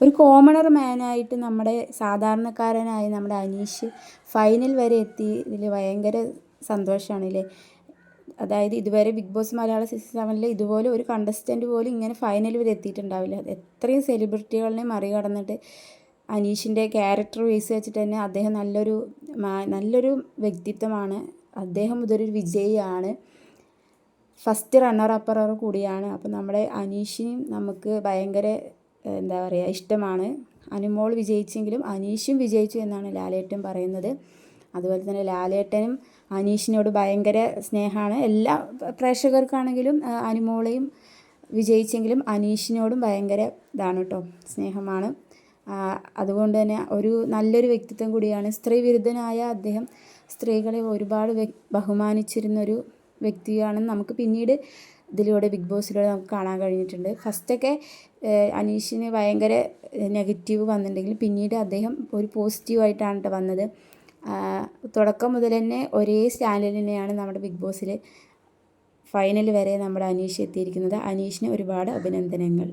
ഒരു കോമണർ മാനായിട്ട് നമ്മുടെ സാധാരണക്കാരനായ നമ്മുടെ അനീഷ് ഫൈനൽ വരെ എത്തി ഇതിൽ ഭയങ്കര സന്തോഷമാണല്ലേ അതായത് ഇതുവരെ ബിഗ് ബോസ് മലയാള സീസൺ സെവനിൽ ഇതുപോലെ ഒരു കണ്ടസ്റ്റന്റ് പോലും ഇങ്ങനെ ഫൈനൽ വരെ എത്തിയിട്ടുണ്ടാവില്ല. എത്രയും സെലിബ്രിറ്റികളെ മറികടന്നിട്ട് അനീഷിന്റെ ക്യാരക്ടർ ബേസ് വെച്ചിട്ട് തന്നെ അദ്ദേഹം നല്ലൊരു നല്ലൊരു വ്യക്തിത്വമാണ്. അദ്ദേഹം ഇതൊരു വിജയിയാണ്. ഫസ്റ്റ് റണ്ണർ അപ്പറർ കൂടിയാണ്. അപ്പോൾ നമ്മുടെ അനീഷിനും നമുക്ക് ഭയങ്കര എന്താ പറയുക ഇഷ്ടമാണ്. അനുമോൾ വിജയിച്ചെങ്കിലും അനീഷും വിജയിച്ചു എന്നാണ് ലാലേട്ടൻ പറയുന്നത്. അതുപോലെ തന്നെ ലാലേട്ടനും അനീഷിനോട് ഭയങ്കര സ്നേഹമാണ്. എല്ലാ പ്രേക്ഷകർക്കാണെങ്കിലും അനുമോളെയും വിജയിച്ചെങ്കിലും അനീഷിനോടും ഭയങ്കര ഇതാണ് കേട്ടോ സ്നേഹമാണ്. അതുകൊണ്ട് തന്നെ ഒരു നല്ലൊരു വ്യക്തിത്വം കൂടിയാണ്. സ്ത്രീ വിരുദ്ധനായ അദ്ദേഹം സ്ത്രീകളെ ഒരുപാട് ബഹുമാനിച്ചിരുന്നൊരു വ്യക്തിയാണെന്ന് നമുക്ക് പിന്നീട് ഇതിലൂടെ ബിഗ് ബോസിലൂടെ നമുക്ക് കാണാൻ കഴിഞ്ഞിട്ടുണ്ട്. ഫസ്റ്റൊക്കെ അനീഷിന് ഭയങ്കര നെഗറ്റീവ് വന്നിട്ടുണ്ടെങ്കിൽ പിന്നീട് അദ്ദേഹം ഒരു പോസിറ്റീവായിട്ടാണ് കേട്ടോ വന്നത്. തുടക്കം മുതൽ തന്നെ ഒരേ സ്റ്റാൻഡിൽ തന്നെയാണ് നമ്മുടെ ബിഗ് ബോസിൽ ഫൈനൽ വരെ നമ്മുടെ അനീഷ് എത്തിയിരിക്കുന്നത്. അനീഷിന് ഒരുപാട് അഭിനന്ദനങ്ങൾ.